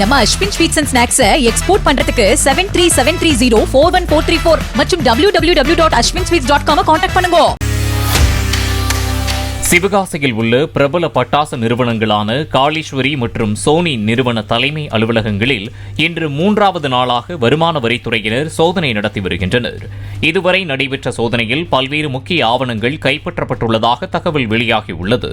நம்ம Aswin sweets and ஸ்நாக்ஸை export பண்றதுக்கு seven three seven three zero four one four three four மற்றும் W W W dot Aswin sweets dot com contact பண்ணுங்க. சிவகாசியில் உள்ள பிரபல பட்டாசு நிறுவனங்களான காளீஸ்வரி மற்றும் சோனி நிறுவன தலைமை அலுவலகங்களில் இன்று மூன்றாவது நாளாக வருமான வரித்துறையினர் சோதனை நடத்தி வருகின்றனர். இதுவரை நடைபெற்ற சோதனையில் பல்வேறு முக்கிய ஆவணங்கள் கைப்பற்றப்பட்டுள்ளதாக தகவல் வெளியாகியுள்ளது